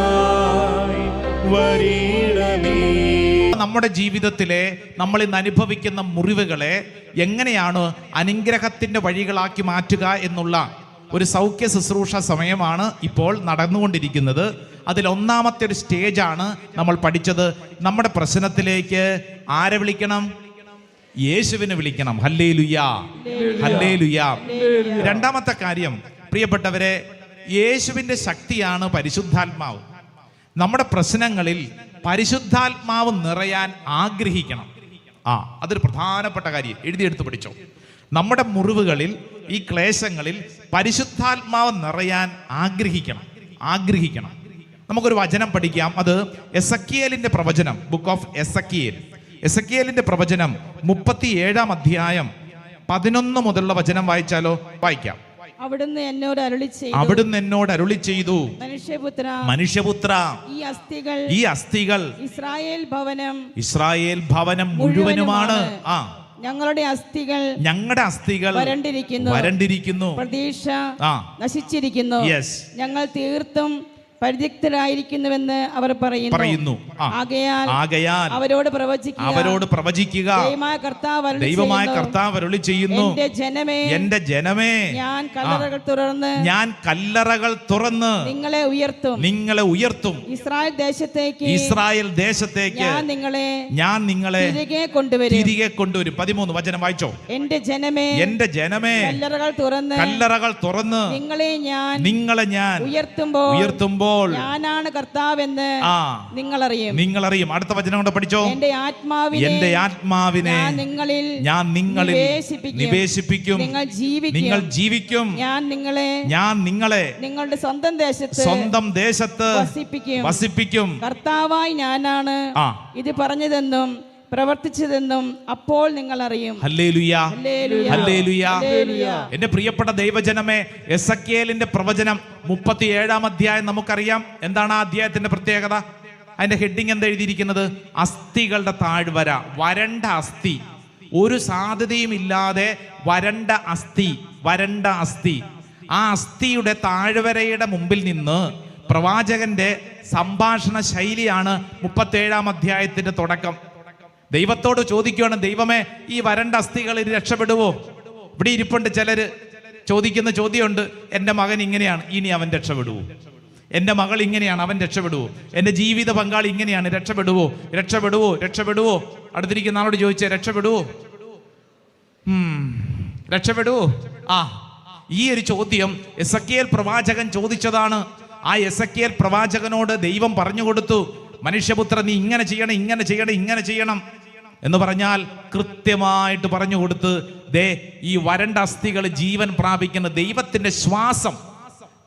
വരീണമേ. നമ്മുടെ ജീവിതത്തിലെ നമ്മൾ ഇന്ന് അനുഭവിക്കുന്ന മുറിവുകളെ എങ്ങനെയാണ് അനുഗ്രഹത്തിന്റെ വഴികളാക്കി മാറ്റുക എന്നുള്ള ഒരു സൗഖ്യ ശുശ്രൂഷ സമയമാണ് ഇപ്പോൾ നടന്നുകൊണ്ടിരിക്കുന്നത്. അതിൽ ഒന്നാമത്തെ ഒരു സ്റ്റേജാണ് നമ്മൾ പഠിച്ചത്. നമ്മുടെ പ്രശ്നത്തിലേക്ക് ആരെ വിളിക്കണം? യേശുവിനെ വിളിക്കണം. ഹല്ലേ ലുയാ ഹല്ലേ ലുയാ രണ്ടാമത്തെ കാര്യം പ്രിയപ്പെട്ടവരെ യേശുവിന്റെ ശക്തിയാണ് പരിശുദ്ധാത്മാവ്. നമ്മുടെ പ്രശ്നങ്ങളിൽ പരിശുദ്ധാത്മാവ് നിറയാൻ ആഗ്രഹിക്കണം. ആ അതൊരു പ്രധാനപ്പെട്ട കാര്യം. എഴുതിയെടുത്ത് പഠിച്ചോ. നമ്മുടെ മുറിവുകളിൽ ഈ ക്ലേശങ്ങളിൽ പരിശുദ്ധാത്മാവ് നിറയാൻ ആഗ്രഹിക്കണം. ആഗ്രഹിക്കണം. നമുക്കൊരു വചനം പഠിക്കാം. അത് എസക്കിയലിന്റെ പ്രവചനം ബുക്ക് ഓഫ് എസക്കിയൽ. എസക്കിയലിന്റെ പ്രവചനം മുപ്പത്തി ഏഴാം അധ്യായം പതിനൊന്ന് മുതലുള്ള വചനം വായിച്ചാലോ? വായിക്കാം. അവിടുന്ന് എന്നോട് അരുളി ചെയ്തു. അവിടുന്ന് എന്നോട് അരുളി ചെയ്തു. മനുഷ്യപുത്ര മനുഷ്യപുത്ര ഈ അസ്ഥികൾ ഈ അസ്ഥികൾ ഇസ്രായേൽ ഭവനം ഇസ്രായേൽ ഭവനം മുഴുവനുമാണ്. ആ. ഞങ്ങളുടെ അസ്ഥികൾ ഞങ്ങളുടെ അസ്ഥികൾ വരണ്ടിരിക്കുന്നു. വരണ്ടിരിക്കുന്നു. പ്രതീക്ഷ നശിച്ചിരിക്കുന്നു. യെസ് ഞങ്ങൾ തീർത്തും പരിത്യക്തരായിരിക്കുന്നുവെന്ന് അവർ പറയുന്നു. പറയുന്നു. ആകയാൽ ആകയാൽ അവരോട് പ്രവചിക്കുക. അവരോട് പ്രവചിക്കുക. ദൈവമായ കർത്താവ് ദൈവമായ ചെയ്യുന്നു. കർത്താവ് അരുളി ചെയ്യുന്നു. എന്റെ ജനമേ എന്റെ ജനമേ. ഞാൻ കല്ലറകൾ തുറന്ന് ഞാൻ കല്ലറകൾ തുറന്ന് നിങ്ങളെ ഉയർത്തും. നിങ്ങളെ ഉയർത്തും. ഇസ്രായേൽ ദേശത്തേക്ക് ഇസ്രായേൽ ദേശത്തേക്ക് ഞാൻ നിങ്ങളെ ഞാൻ നിങ്ങളെ തിരികെ കൊണ്ടുവരും. തിരികെ കൊണ്ടുവരും. പതിമൂന്ന് വചനം വായിച്ചോ? എന്റെ ജനമേ എന്റെ ജനമേ കല്ലറകൾ തുറന്ന് കല്ലറകൾ തുറന്ന് നിങ്ങളെ ഞാൻ നിങ്ങളെ ഞാൻ ഉയർത്തുമ്പോൾ ഉയർത്തുമ്പോൾ ഞാനാണ് കർത്താവെന്ന് എന്ന് നിങ്ങൾ അറിയും നിങ്ങൾ അറിയും അടുത്ത വചനം കൊണ്ട് പഠിച്ചോ? എന്റെ ആത്മാവിനെ എന്റെ ആത്മാവിനെ നിങ്ങളിൽ ഞാൻ നിങ്ങളിൽ. നിവേശിപ്പിക്കും. നിങ്ങൾ ജീവിക്കും. നിങ്ങൾ ജീവിക്കും. ഞാൻ നിങ്ങളെ ഞാൻ നിങ്ങളെ നിങ്ങളുടെ സ്വന്തം ദേശത്ത് സ്വന്തം ദേശത്ത് വസിപ്പിക്കും. വസിപ്പിക്കും. കർത്താവായി ഞാനാണ്. ഇത് പറഞ്ഞതെന്നും പ്രവർത്തിച്ചതെന്നും അപ്പോൾ നിങ്ങൾ അറിയും. എന്റെ പ്രിയപ്പെട്ട ദൈവജനമേ എസ് എസക്കേലിന്റെ പ്രവചനം മുപ്പത്തിയേഴാം അധ്യായം നമുക്കറിയാം. എന്താണ് ആ അധ്യായത്തിന്റെ പ്രത്യേകത? അതിന്റെ ഹെഡിങ് എന്താ എഴുതിയിരിക്കുന്നത്? അസ്ഥികളുടെ താഴ്വര വരണ്ട അസ്ഥി. ഒരു സാധ്യതയും ഇല്ലാതെ വരണ്ട അസ്ഥി വരണ്ട അസ്ഥി. ആ അസ്ഥിയുടെ താഴ്വരയുടെ മുമ്പിൽ നിന്ന് പ്രവാചകന്റെ സംഭാഷണ ശൈലിയാണ് മുപ്പത്തേഴാം അധ്യായത്തിന്റെ തുടക്കം. ദൈവത്തോട് ചോദിക്കുകയാണ് ദൈവമേ ഈ വരണ്ട അസ്ഥികൾ ഇത് രക്ഷപ്പെടുവോ? ഇവിടെ ഇരിപ്പുണ്ട് ചിലർ ചോദിക്കുന്ന ചോദ്യമുണ്ട് എന്റെ മകൻ ഇങ്ങനെയാണ് ഇനി അവൻ രക്ഷപ്പെടുവോ? എന്റെ മകൾ ഇങ്ങനെയാണ് അവൻ രക്ഷപ്പെടുവോ? എന്റെ ജീവിത പങ്കാളി ഇങ്ങനെയാണ് രക്ഷപ്പെടുവോ? രക്ഷപ്പെടുവോ രക്ഷപ്പെടുവോ? അടുത്തിരിക്കുന്ന ആളോട് ചോദിച്ചേ രക്ഷപ്പെടുവോ. രക്ഷപ്പെടുവോ? ആ ഈ ഒരു ചോദ്യം എസക്കിയേൽ പ്രവാചകൻ ചോദിച്ചതാണ്. ആ എസക്കിയേൽ പ്രവാചകനോട് ദൈവം പറഞ്ഞു കൊടുത്തു. മനുഷ്യപുത്ര നീ ഇങ്ങനെ ചെയ്യണം ഇങ്ങനെ ചെയ്യണം ഇങ്ങനെ ചെയ്യണം. എന്ന് പറഞ്ഞാൽ കൃത്യമായിട്ട് പറഞ്ഞു കൊടുത്ത് ദേ ഈ വരണ്ട അസ്ഥികൾ ജീവൻ പ്രാപിക്കുന്ന ദൈവത്തിന്റെ ശ്വാസം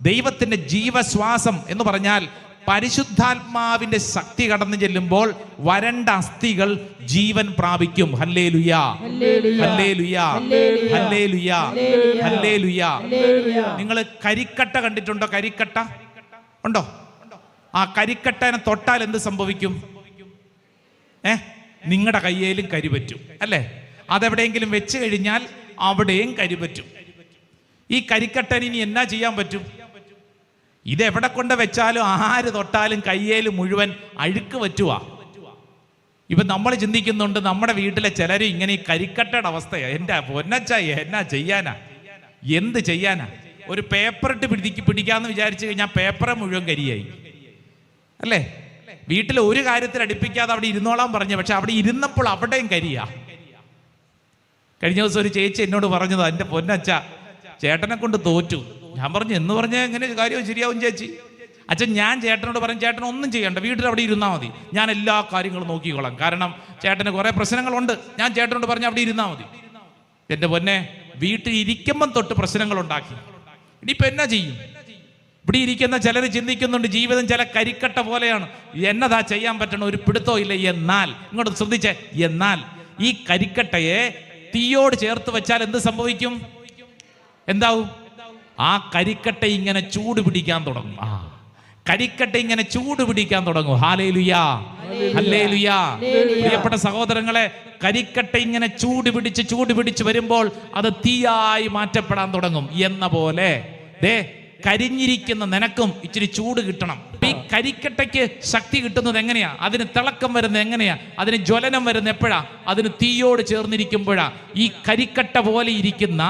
ദൈവത്തിന്റെ ജീവശ്വാസം എന്ന് പറഞ്ഞാൽ പരിശുദ്ധാത്മാവിന്റെ ശക്തി കടന്നു ചെല്ലുമ്പോൾ വരണ്ട അസ്ഥികൾ ജീവൻ പ്രാപിക്കും. ഹല്ലേ ലുയാ. ഹല്ലേ ലുയാ. ഹല്ലേ ലുയാ. ഹല്ലേ ലുയാ. നിങ്ങൾ കരിക്കട്ട കണ്ടിട്ടുണ്ടോ? കരിക്കട്ട? ഉണ്ടോ? ആ കരിക്കട്ടനെ തൊട്ടാൽ എന്ത് സംഭവിക്കും? ഏ? നിങ്ങളുടെ കയ്യേലും കരി പറ്റും അല്ലേ? അതെവിടെയെങ്കിലും വെച്ച് കഴിഞ്ഞാൽ അവിടെയും കരി പറ്റും. ഈ കരിക്കട്ടൻ ഇനി എന്നാ ചെയ്യാൻ പറ്റും? ഇത് എവിടെ കൊണ്ട് വെച്ചാലും ആര് തൊട്ടാലും കയ്യേൽ മുഴുവൻ അഴുക്ക് പറ്റുവാ. ഇപ്പൊ നമ്മൾ ചിന്തിക്കുന്നുണ്ട് നമ്മുടെ വീട്ടിലെ ചിലരും ഇങ്ങനെ ഈ കരിക്കട്ടയുടെ അവസ്ഥയാ. എന്റെ പൊന്നച്ച എന്നാ ചെയ്യാനാ? എന്ത് ചെയ്യാനാ? ഒരു പേപ്പർ ഇട്ട് പിടിക്ക് വിചാരിച്ചു കഴിഞ്ഞാൽ പേപ്പറെ മുഴുവൻ കരിയായി. അല്ലേ? വീട്ടിൽ ഒരു കാര്യത്തിൽ അടുപ്പിക്കാതെ അവിടെ ഇരുന്നോളാം പറഞ്ഞു പക്ഷെ അവിടെ ഇരുന്നപ്പോൾ അവിടെയും കരിയ. കഴിഞ്ഞ ദിവസം ഒരു ചേച്ചി എന്നോട് പറഞ്ഞത് എന്റെ പൊന്നച്ച ചേട്ടനെ കൊണ്ട് തോറ്റു. ഞാൻ പറഞ്ഞു എന്ന് പറഞ്ഞാൽ എങ്ങനെ കാര്യവും ശരിയാവും ചേച്ചി? അച്ഛൻ ഞാൻ ചേട്ടനോട് പറഞ്ഞു ചേട്ടൻ ഒന്നും ചെയ്യണ്ട വീട്ടിൽ അവിടെ ഇരുന്നാൽ മതി. ഞാൻ എല്ലാ കാര്യങ്ങളും നോക്കിക്കോളാം. കാരണം ചേട്ടന് കുറേ പ്രശ്നങ്ങളുണ്ട്. ഞാൻ ചേട്ടനോട് പറഞ്ഞു അവിടെ ഇരുന്നാൽ മതി. എന്റെ പൊന്നെ വീട്ടിൽ ഇരിക്കുമ്പം തൊട്ട് പ്രശ്നങ്ങൾ ഉണ്ടാക്കി ഇനിയിപ്പോൾ എന്നാ ചെയ്യും? ഇവിടെ ഇരിക്കുന്ന ചിലർ ചിന്തിക്കുന്നുണ്ട് ജീവിതം ചില കരിക്കട്ട പോലെയാണ്. എന്നതാ ചെയ്യാൻ പറ്റണ ഒരു പിടുത്തോ ഇല്ല. എന്നാൽ ഇങ്ങോട്ട് ശ്രദ്ധിച്ചേ എന്നാൽ ഈ കരിക്കട്ടയെ തീയോട് ചേർത്ത് വെച്ചാൽ എന്ത് സംഭവിക്കും? എന്താവും? ആ കരിക്കട്ട ഇങ്ങനെ ചൂട് പിടിക്കാൻ തുടങ്ങും. ആ കരിക്കട്ട ഇങ്ങനെ ചൂട് പിടിക്കാൻ തുടങ്ങും. ഹാലേലുയാ. ഹല്ലേലുയാ പ്രിയപ്പെട്ട സഹോദരങ്ങളെ കരിക്കട്ട ഇങ്ങനെ ചൂട് പിടിച്ച് ചൂട് പിടിച്ച് വരുമ്പോൾ അത് തീയായി മാറ്റപ്പെടാൻ തുടങ്ങും. എന്ന പോലെ. ദേ കരിഞ്ഞിരിക്കുന്ന നിനക്കും ഇച്ചിരി ചൂട് കിട്ടണം. ഈ കരിക്കട്ടയ്ക്ക് ശക്തി കിട്ടുന്നത് എങ്ങനെയാ? അതിന് തിളക്കം വരുന്നത് എങ്ങനെയാ? അതിന് ജ്വലനം വരുന്നത് എപ്പോഴാ? അതിന് തീയോട് ചേർന്നിരിക്കുമ്പോഴാ. ഈ കരിക്കട്ട പോലെ ഇരിക്കുന്ന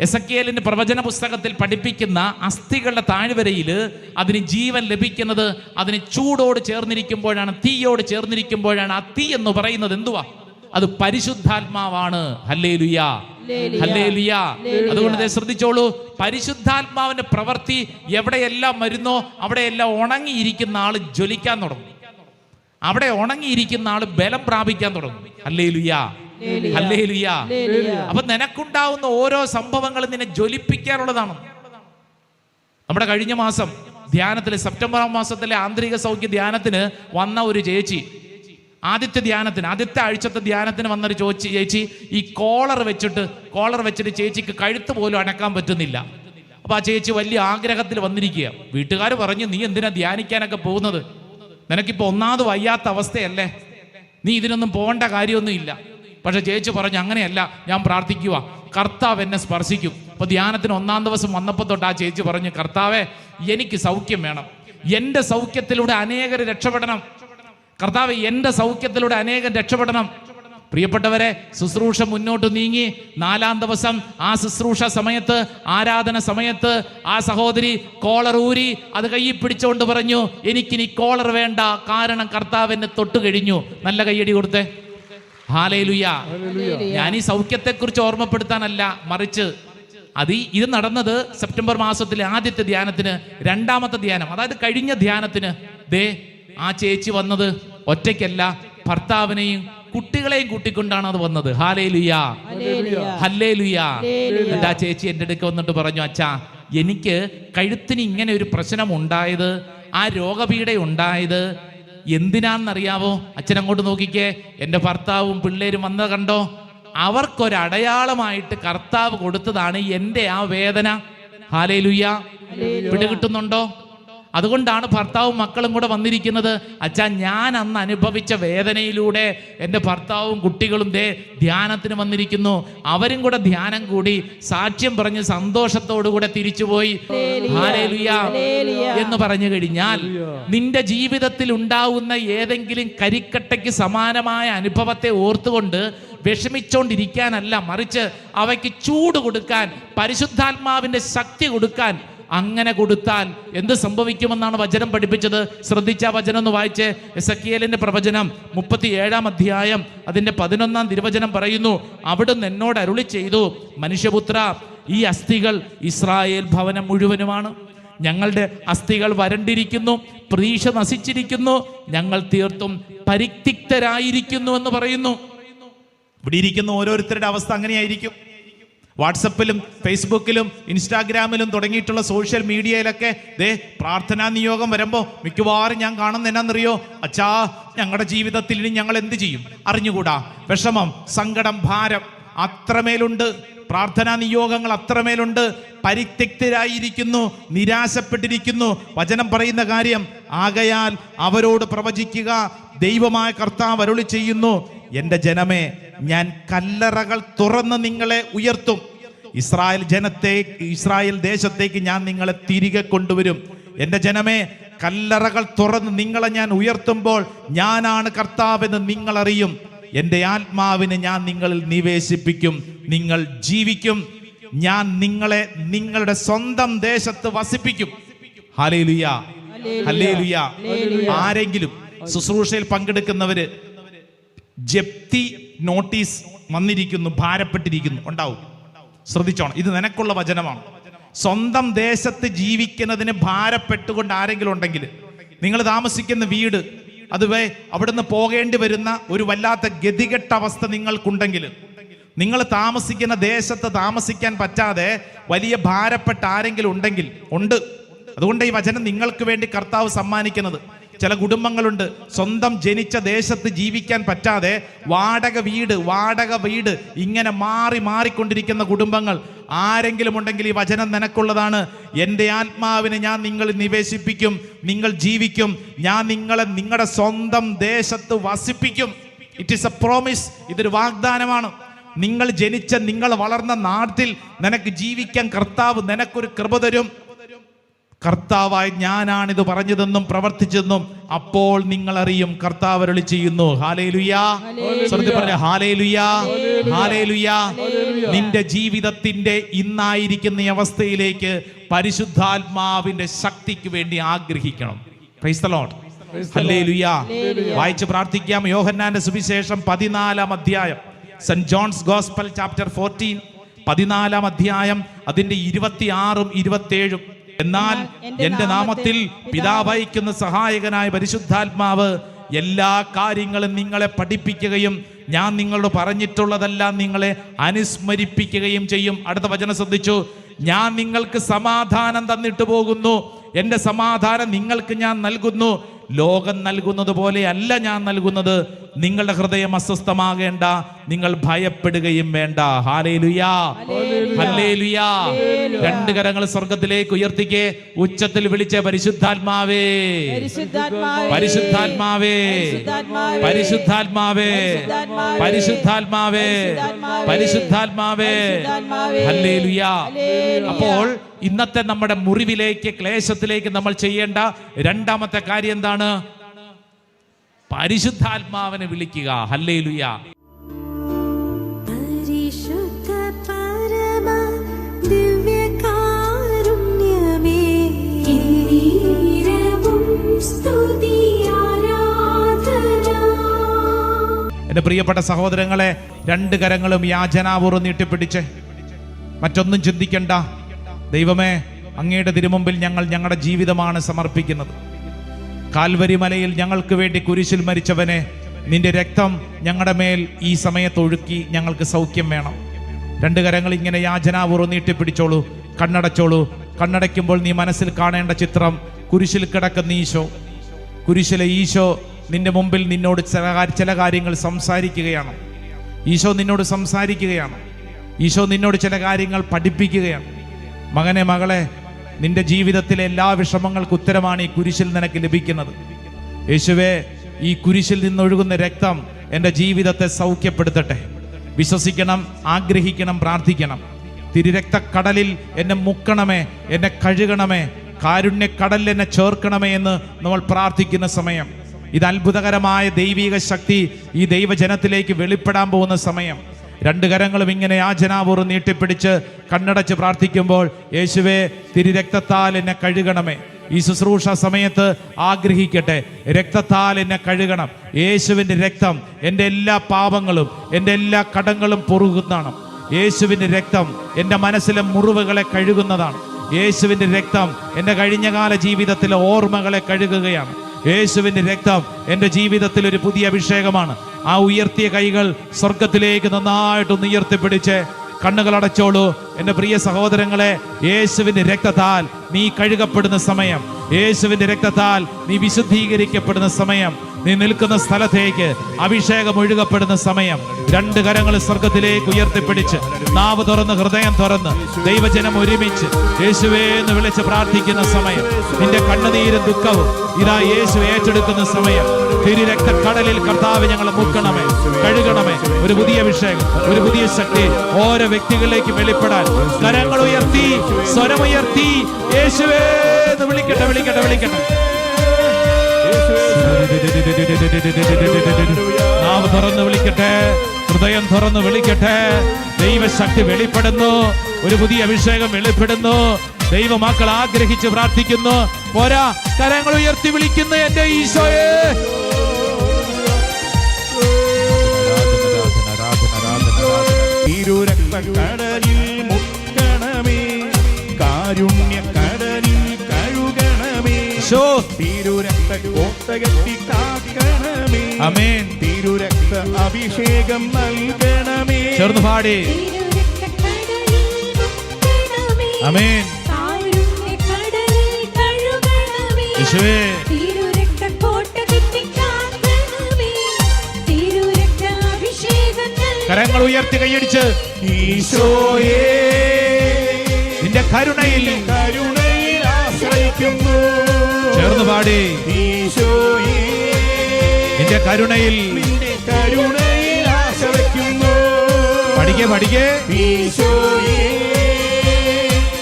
എസ് എക്കേലിന്റെ പ്രവചന പുസ്തകത്തിൽ പഠിപ്പിക്കുന്ന അസ്ഥികളുടെ താഴ്വരയിൽ അതിന് ജീവൻ ലഭിക്കുന്നത് അതിന് ചൂടോട് ചേർന്നിരിക്കുമ്പോഴാണ് തീയോട് ചേർന്നിരിക്കുമ്പോഴാണ് ആ തീ എന്ന് പറയുന്നത് എന്തുവാ? അത് പരിശുദ്ധാത്മാവാണ്. ഹല്ലേലുയാ ഹല്ലേലൂയ. അതുകൊണ്ട് ശ്രദ്ധിച്ചോളൂ പരിശുദ്ധാത്മാവിന്റെ പ്രവൃത്തി എവിടെയെല്ലാം വരുന്നോ അവിടെയെല്ലാം ഉണങ്ങിയിരിക്കുന്ന ആൾ ജ്വലിക്കാൻ തുടങ്ങും. അവിടെ ഉണങ്ങിയിരിക്കുന്ന ആൾ ബലം പ്രാപിക്കാൻ തുടങ്ങും. ഹല്ലേലുയാ. ഹല്ലേലൂയ. ഹല്ലേലുയാ. ഹല്ലേലൂയ. അപ്പൊ നിനക്കുണ്ടാവുന്ന ഓരോ സംഭവങ്ങളും നിന്നെ ജ്വലിപ്പിക്കാനുള്ളതാണ്. നമ്മുടെ കഴിഞ്ഞ മാസം ധ്യാനത്തിലെ സെപ്റ്റംബർ മാസത്തിലെ ആന്തരിക സൗഖ്യ ധ്യാനത്തിന് വന്ന ഒരു ചേച്ചി ആദ്യത്തെ ധ്യാനത്തിന് ആദ്യത്തെ ആഴ്ചത്തെ ധ്യാനത്തിന് വന്നൊരു ചോദിച്ചു ചേച്ചി ഈ കോളർ വെച്ചിട്ട് കോളർ വെച്ചിട്ട് ചേച്ചിക്ക് കഴുത്ത് പോലും അടക്കാൻ പറ്റുന്നില്ല. അപ്പോൾ ആ ചേച്ചി വലിയ ആഗ്രഹത്തിൽ വന്നിരിക്കുക വീട്ടുകാർ പറഞ്ഞു നീ എന്തിനാ ധ്യാനിക്കാനൊക്കെ പോകുന്നത്? നിനക്കിപ്പോ ഒന്നാമത് വയ്യാത്ത അവസ്ഥയല്ലേ? നീ ഇതിനൊന്നും പോകേണ്ട കാര്യമൊന്നുമില്ല. പക്ഷെ ചേച്ചി പറഞ്ഞു അങ്ങനെയല്ല ഞാൻ പ്രാർത്ഥിക്കുക കർത്താവ് എന്നെ സ്പർശിക്കും. അപ്പൊ ധ്യാനത്തിന് ഒന്നാം ദിവസം വന്നപ്പോൾ തൊട്ട് ആ ചേച്ചി പറഞ്ഞു കർത്താവെ എനിക്ക് സൗഖ്യം വേണം. എന്റെ സൗഖ്യത്തിലൂടെ അനേകർ രക്ഷപ്പെടണം. കർത്താവ് എന്റെ സൗഖ്യത്തിലൂടെ അനേകം രക്ഷപ്പെടണം. പ്രിയപ്പെട്ടവരെ ശുശ്രൂഷ മുന്നോട്ട് നീങ്ങി. നാലാം ദിവസം ആ ശുശ്രൂഷ സമയത്ത് ആരാധന സമയത്ത് ആ സഹോദരി കോളർ ഊരി അത് കയ്യിൽ പിടിച്ചുകൊണ്ട് പറഞ്ഞു എനിക്കിനി കോളർ വേണ്ട കാരണം കർത്താവ് എന്നെ തൊട്ട് കഴിഞ്ഞു. നല്ല കയ്യടി കൊടുത്തേ. ഹാലയിലുയ ഞാൻ ഈ സൗഖ്യത്തെക്കുറിച്ച് ഓർമ്മപ്പെടുത്താനല്ല മറിച്ച്. അത് ഇത് നടന്നത് സെപ്റ്റംബർ മാസത്തിലെ ആദ്യത്തെ ധ്യാനത്തിന് രണ്ടാമത്തെ ധ്യാനം അതായത് കഴിഞ്ഞ ധ്യാനത്തിന്. ദേ ആ ചേച്ചി വന്നത്. ഒറ്റയ്ക്കല്ല ഭർത്താവിനെയും കുട്ടികളെയും കൂട്ടിക്കൊണ്ടാണ് അത് വന്നത്. ഹാലേ ലുയാ ഹല്ലേ ലുയാ എന്താ ചേച്ചി എന്റെ അടുക്ക വന്നിട്ട് പറഞ്ഞു അച്ഛാ എനിക്ക് കഴുത്തിന് ഇങ്ങനെ ഒരു പ്രശ്നം ഉണ്ടായത് ആ രോഗപീഠ ഉണ്ടായത് എന്തിനാണെന്നറിയാവോ? അച്ഛൻ അങ്ങോട്ട് നോക്കിക്കേ എന്റെ ഭർത്താവും പിള്ളേരും വന്ന കണ്ടോ? അവർക്കൊരടയാളമായിട്ട് കർത്താവ് കൊടുത്തതാണ് എന്റെ ആ വേദന. ഹാലേ ലുയ്യ പിടികിട്ടുന്നുണ്ടോ അതുകൊണ്ടാണ് ഭർത്താവും മക്കളും കൂടെ വന്നിരിക്കുന്നത്. അച്ഛാ ഞാൻ അന്ന് അനുഭവിച്ച വേദനയിലൂടെ എന്റെ ഭർത്താവും കുട്ടികളും ദേ ധ്യാനത്തിന് വന്നിരിക്കുന്നു. അവരും കൂടെ ധ്യാനം കൂടി സാക്ഷ്യം പറഞ്ഞ് സന്തോഷത്തോടു കൂടെ തിരിച്ചുപോയി. എന്ന് പറഞ്ഞു കഴിഞ്ഞാൽ നിന്റെ ജീവിതത്തിൽ ഉണ്ടാവുന്ന ഏതെങ്കിലും കരിക്കട്ടയ്ക്ക് സമാനമായ അനുഭവത്തെ ഓർത്തുകൊണ്ട് വിഷമിച്ചോണ്ടിരിക്കാനല്ല മറിച്ച് അവയ്ക്ക് ചൂട് കൊടുക്കാൻ പരിശുദ്ധാത്മാവിന്റെ ശക്തി കൊടുക്കാൻ അങ്ങനെ കൊടുത്താൽ എന്ത് സംഭവിക്കുമെന്നാണ് വചനം പഠിപ്പിച്ചത്? ശ്രദ്ധിച്ച വചനം ഒന്ന് വായിച്ച്. എസക്കിയലിന്റെ പ്രവചനം മുപ്പത്തി ഏഴാം അധ്യായം അതിന്റെ പതിനൊന്നാം തിരുവചനം പറയുന്നു അവിടുന്ന് എന്നോട് അരുളി ചെയ്തു മനുഷ്യപുത്ര ഈ അസ്ഥികൾ ഇസ്രായേൽ ഭവനം മുഴുവനുമാണ്. ഞങ്ങളുടെ അസ്ഥികൾ വരണ്ടിരിക്കുന്നു പ്രതീക്ഷ നശിച്ചിരിക്കുന്നു ഞങ്ങൾ തീർത്തും പരിക്തിക്തരായിരിക്കുന്നു എന്ന് പറയുന്നു. ഇവിടെ ഇരിക്കുന്ന ഓരോരുത്തരുടെ അവസ്ഥ അങ്ങനെയായിരിക്കും. വാട്സപ്പിലും ഫേസ്ബുക്കിലും ഇൻസ്റ്റാഗ്രാമിലും തുടങ്ങിയിട്ടുള്ള സോഷ്യൽ മീഡിയയിലൊക്കെ ദേ പ്രാർത്ഥനാ നിയോഗം വരുമ്പോൾ മിക്കവാറും ഞാൻ കാണുന്ന എന്നാന്നറിയോ? അച്ഛാ ഞങ്ങളുടെ ജീവിതത്തിൽ ഇനി ഞങ്ങൾ എന്ത് ചെയ്യും? അറിഞ്ഞുകൂടാ. വിഷമം സങ്കടം ഭാരം അത്രമേലുണ്ട്. പ്രാർത്ഥനാ നിയോഗങ്ങൾ അത്രമേലുണ്ട്. പരിത്യക്തരായിരിക്കുന്നു നിരാശപ്പെട്ടിരിക്കുന്നു. വചനം പറയുന്ന കാര്യം ആകയാൽ അവരോട് പ്രവചിക്കുക ദൈവമായ കർത്താവ് അരുളി ചെയ്യുന്നു. എന്റെ ജനമേ ഞാൻ കല്ലറകൾ തുറന്ന് നിങ്ങളെ ഉയർത്തും. ഇസ്രായേൽ ജനത്തെ ഇസ്രായേൽ ദേശത്തേക്ക് ഞാൻ നിങ്ങളെ തിരികെ കൊണ്ടുവരും. എന്റെ ജനമേ കല്ലറകൾ തുറന്ന് നിങ്ങളെ ഞാൻ ഉയർത്തുമ്പോൾ ഞാനാണ് കർത്താവെന്ന് നിങ്ങൾ അറിയും എന്റെ ആത്മാവിനെ ഞാൻ നിങ്ങളിൽ നിവേശിപ്പിക്കും നിങ്ങൾ ജീവിക്കും. ഞാൻ നിങ്ങളെ നിങ്ങളുടെ സ്വന്തം ദേശത്ത് വസിപ്പിക്കും. ഹലേലുയ ഹലേലുയ ആരെങ്കിലും ശുശ്രൂഷയിൽ പങ്കെടുക്കുന്നവര് ജപ്തി നോട്ടീസ് വന്നിരിക്കുന്നു ഭാരപ്പെട്ടിരിക്കുന്നു. ഉണ്ടാവും. ശ്രദ്ധിച്ചോണം. ഇത് നിനക്കുള്ള വചനമാണ്. സ്വന്തം ദേശത്ത് ജീവിക്കുന്നതിന് ഭാരപ്പെട്ടുകൊണ്ട് ആരെങ്കിലും ഉണ്ടെങ്കിൽ നിങ്ങൾ താമസിക്കുന്ന വീട് അതുവേ അവിടുന്ന് പോകേണ്ടി വരുന്ന ഒരു വല്ലാത്ത ഗതികെട്ട അവസ്ഥ നിങ്ങൾക്കുണ്ടെങ്കിൽ നിങ്ങൾ താമസിക്കുന്ന ദേശത്ത് താമസിക്കാൻ പറ്റാതെ വലിയ ഭാരപ്പെട്ട ആരെങ്കിലും ഉണ്ടെങ്കിൽ ഉണ്ട്. അതുകൊണ്ട് ഈ വചനം നിങ്ങൾക്ക് വേണ്ടി കർത്താവ് സമ്മാനിക്കുന്നത്. ചില കുടുംബങ്ങളുണ്ട്. സ്വന്തം ജനിച്ച ദേശത്ത് ജീവിക്കാൻ പറ്റാതെ വാടക വീട് വാടക വീട് ഇങ്ങനെ മാറി മാറിക്കൊണ്ടിരിക്കുന്ന കുടുംബങ്ങൾ. ആരെങ്കിലും ഉണ്ടെങ്കിൽ ഈ വചനം നിനക്കുള്ളതാണ്. എന്റെ ആത്മാവിനെ ഞാൻ നിങ്ങളിൽ നിവേശിപ്പിക്കും നിങ്ങൾ ജീവിക്കും. ഞാൻ നിങ്ങളെ നിങ്ങളുടെ സ്വന്തം ദേശത്ത് വസിപ്പിക്കും. ഇറ്റ് ഈസ് എ പ്രോമിസ് ഇതൊരു വാഗ്ദാനമാണ്. നിങ്ങൾ ജനിച്ച നിങ്ങൾ വളർന്ന നാട്ടിൽ നിനക്ക് ജീവിക്കാൻ കർത്താവ് നിനക്കൊരു കൃപ തരും. കർത്താവായി ഞാനാണിത് പറഞ്ഞതെന്നും പ്രവർത്തിച്ചതെന്നും അപ്പോൾ നിങ്ങൾ അറിയും കർത്താവ് അരളി ചെയ്യുന്നു നിന്റെ ജീവിതത്തിന്റെ ഇന്നായിരിക്കുന്ന ഈ അവസ്ഥയിലേക്ക് പരിശുദ്ധാത്മാവിന്റെ ശക്തിക്ക് വേണ്ടി ആഗ്രഹിക്കണം. വായിച്ച് പ്രാർത്ഥിക്കാം. യോഹന്നാന്റെ സുവിശേഷം പതിനാലാം അധ്യായം. Saint John's gospel chapter fourteen പതിനാലാം അധ്യായം അതിന്റെ ഇരുപത്തിയാറും ഇരുപത്തിയേഴും എന്നാൽ എന്റെ നാമത്തിൽ പിതാവ് അയക്കുന്ന സഹായകനായ പരിശുദ്ധാത്മാവ് എല്ലാ കാര്യങ്ങളും നിങ്ങളെ പഠിപ്പിക്കുകയും ഞാൻ നിങ്ങളോട് പറഞ്ഞിട്ടുള്ളതെല്ലാം നിങ്ങളെ അനുസ്മരിപ്പിക്കുകയും ചെയ്യും. അടുത്ത വചനം ശ്രദ്ധിച്ചു. ഞാൻ നിങ്ങൾക്ക് സമാധാനം തന്നിട്ട് പോകുന്നു. എന്റെ സമാധാനം നിങ്ങൾക്ക് ഞാൻ നൽകുന്നു. ലോകം നൽകുന്നത് പോലെയല്ല ഞാൻ നൽകുന്നത് നിങ്ങളുടെ ഹൃദയം അസ്വസ്ഥമാകേണ്ട നിങ്ങൾ ഭയപ്പെടുകയും വേണ്ട ഹാലേലുയാ ഹല്ലേലുയാ രണ്ട് കരങ്ങൾ സ്വർഗത്തിലേക്ക് ഉയർത്തിക്കെ ഉച്ചത്തിൽ വിളിച്ച പരിശുദ്ധാത്മാവേ പരിശുദ്ധാത്മാവേ പരിശുദ്ധാത്മാവേ പരിശുദ്ധാത്മാവേ പരിശുദ്ധാത്മാവേ ഹല്ലേലുയാ അപ്പോൾ ഇന്നത്തെ നമ്മുടെ മുറിവിലേക്ക് ക്ലേശത്തിലേക്ക് നമ്മൾ ചെയ്യേണ്ട രണ്ടാമത്തെ കാര്യം എന്താണ് പരിശുദ്ധാത്മാവിനെ വിളിക്കുക. ഹല്ലേലുയാ. പരിശുദ്ധ പരമ ദിവ്യകാരുണ്യമേ സ്തുതി എന്റെ പ്രിയപ്പെട്ട സഹോദരങ്ങളെ രണ്ട് കരങ്ങളും യാചനാപൂർവം നീട്ടിപ്പിടിച്ച് മറ്റൊന്നും ചിന്തിക്കണ്ട. ദൈവമേ അങ്ങയുടെ തിരുമുമ്പിൽ ഞങ്ങൾ ഞങ്ങളുടെ ജീവിതമാണ് സമർപ്പിക്കുന്നത്. കാൽവരി മലയിൽ ഞങ്ങൾക്ക് വേണ്ടി കുരിശിൽ മരിച്ചവനെ നിന്റെ രക്തം ഞങ്ങളുടെ മേൽ ഈ സമയത്ത് ഒഴുക്കി ഞങ്ങൾക്ക് സൗഖ്യം വേണം. രണ്ട് കരങ്ങൾ ഇങ്ങനെ യാചനാപൂർവം നീട്ടിപ്പിടിച്ചോളൂ കണ്ണടച്ചോളൂ. കണ്ണടയ്ക്കുമ്പോൾ നീ മനസ്സിൽ കാണേണ്ട ചിത്രം കുരിശിൽ കിടക്കുന്ന ഈശോ. കുരിശിലെ ഈശോ നിന്റെ മുമ്പിൽ നിന്നോട് ചില ചില കാര്യങ്ങൾ സംസാരിക്കുകയാണ്. ഈശോ നിന്നോട് സംസാരിക്കുകയാണ്. ഈശോ നിന്നോട് ചില കാര്യങ്ങൾ പഠിപ്പിക്കുകയാണ്. മകനെ മകളെ നിന്റെ ജീവിതത്തിലെ എല്ലാ വിഷമങ്ങൾക്ക് ഉത്തരമാണ് ഈ കുരിശിൽ നിനക്ക് ലഭിക്കുന്നത്. യേശുവേ ഈ കുരിശിൽ നിന്നൊഴുകുന്ന രക്തം എന്റെ ജീവിതത്തെ സൗഖ്യപ്പെടുത്തട്ടെ. വിശ്വസിക്കണം ആഗ്രഹിക്കണം പ്രാർത്ഥിക്കണം. തിരുരക്തക്കടലിൽ എന്നെ മുക്കണമേ എന്നെ കഴുകണമേ കാരുണ്യക്കടലിൽ എന്നെ ചേർക്കണമേ എന്ന് നമ്മൾ പ്രാർത്ഥിക്കുന്ന സമയം. ഇത് അത്ഭുതകരമായ ദൈവിക ശക്തി ഈ ദൈവജനത്തിലേക്ക് വെളിപ്പെടാൻ പോകുന്ന സമയം. രണ്ട് കരങ്ങളും ഇങ്ങനെ യാചനാപൂർവം നീട്ടിപ്പിടിച്ച് കണ്ണടച്ച് പ്രാർത്ഥിക്കുമ്പോൾ യേശുവേ തിരുരക്തത്താൽ എന്നെ കഴുകണമേ. ഈ ശുശ്രൂഷ സമയത്ത് ആഗ്രഹിക്കട്ടെ രക്തത്താൽ എന്നെ കഴുകണം. യേശുവിന്റെ രക്തം എന്റെ എല്ലാ പാപങ്ങളും എന്റെ എല്ലാ കടങ്ങളും പൊറുകുന്നതാണ്. യേശുവിന്റെ രക്തം എന്റെ മനസ്സിലെ മുറിവുകളെ കഴുകുന്നതാണ്. യേശുവിന്റെ രക്തം എന്റെ കഴിഞ്ഞകാല ജീവിതത്തിലെ ഓർമ്മകളെ കഴുകുകയാണ്. യേശുവിന്റെ രക്തം എന്റെ ജീവിതത്തിൽ ഒരു പുതിയ അഭിഷേകമാണ്. ആ ഉയർത്തിയ കൈകൾ സ്വർഗത്തിലേക്ക് നന്നായിട്ടൊന്ന് ഉയർത്തിപ്പിടിച്ച് കണ്ണുകൾ അടച്ചോളൂ. എന്റെ പ്രിയ സഹോദരങ്ങളെ യേശുവിന്റെ രക്തത്താൽ നീ കഴുകപ്പെടുന്ന സമയം. യേശുവിന്റെ രക്തത്താൽ നീ വിശുദ്ധീകരിക്കപ്പെടുന്ന സമയം. നീ നിൽക്കുന്ന സ്ഥലത്തേക്ക് അഭിഷേകം ഒഴുകപ്പെടുന്ന സമയം. രണ്ട് കരങ്ങൾ സ്വർഗത്തിലേക്ക് ഉയർത്തിപ്പിടിച്ച് നാവ് തുറന്ന് ഹൃദയം തുറന്ന് ദൈവജനം ഒരുമിച്ച് യേശുവേ എന്ന് വിളിച്ച് പ്രാർത്ഥിക്കുന്ന സമയം. നിന്റെ കണ്ണുനീരും ദുഃഖവും ഇതാ യേശു ഏറ്റെടുക്കുന്ന സമയം. തിരുരക്ത കടലിൽ കർത്താവ് ഞങ്ങൾ മുക്കണമേ കഴുകണമേ. ഒരു പുതിയ വിഷയം ഒരു പുതിയ ശക്തി ഓരോ വ്യക്തികളിലേക്ക് വെളിപ്പെടാൻ. കരങ്ങൾ ഉയർത്തി സ്വരമുയർത്തി യേശുവേ എന്ന് വിളിക്കട്ടെ വിളിക്കട്ടെ വിളിക്കട്ടെ. നാവ് തുറന്ന് വിളിക്കട്ടെ ഹൃദയം തുറന്ന് വിളിക്കട്ടെ. ദൈവശക്തി വെളിപ്പെടുന്നു ഒരു പുതിയ അഭിഷേകം വെളിപ്പെടുന്നു. ദൈവമാക്കൾ ആഗ്രഹിച്ച് പ്രാർത്ഥിക്കുന്നു പോരാ കരങ്ങൾ ഉയർത്തി വിളിക്കുന്നു എന്റെ ഈശോയെ. തിരുരക്തക്കടലിൽ മുക്കണമേ കഴുകണമേ കാക്കണമേ അമേൻ തിരുരക്ത അഭിഷേകം നൽകണമേ. ചേർന്ന് പാടി. അമേൻ യേശുവേ. കരങ്ങൾ ഉയർത്തി കൈയടിച്ച്. ഈശോയേ. നിന്റെ കരുണയിൽ കരുണയിൽ ആശ്രയിക്കുന്നു ചേർന്ന് പാടി. നിന്റെ കരുണയിൽ. കരുണയിൽ കരുണയിൽ ആശ്രയിക്കുന്നു പഠിക്കേ പഠിക്കേ.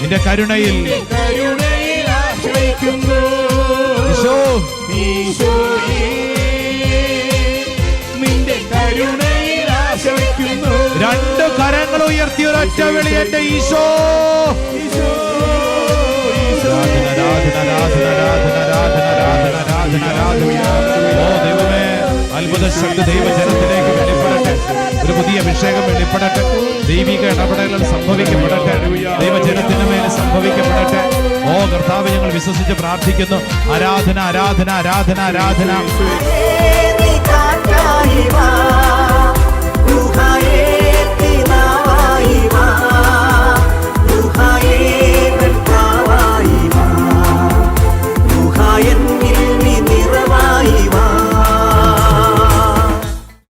നിന്റെ കരുണയിൽ. കരുണയിൽ ആശ്രയിക്കുന്നു നിന്റെ കരുണയിൽ ആശ്രയിക്കുന്നു രണ്ട് കരങ്ങൾ ഉയർത്തി ഒരൊറ്റ വിളി എന്റെ ഈശോ. ഈശോ ആരാധന ആരാധന ആരാധന ആരാധന ആരാധന ആരാധന ആരാധന ഓ ദൈവമേ അത്ഭുത ദൈവജനത്തിലേക്ക് വെളിപ്പെടട്ടെ ഒരു പുതിയ അഭിഷേകം വെളിപ്പെടട്ടെ ദൈവിക ഇടപെടലുകൾ സംഭവിക്കപ്പെടട്ടെ ദൈവജനത്തിന് മേലെ സംഭവിക്കപ്പെടട്ടെ ഓ കർത്താവ് ഞങ്ങൾ വിശ്വസിച്ച് പ്രാർത്ഥിക്കുന്നു ആരാധന ആരാധന ആരാധന ആരാധന ുഹായേ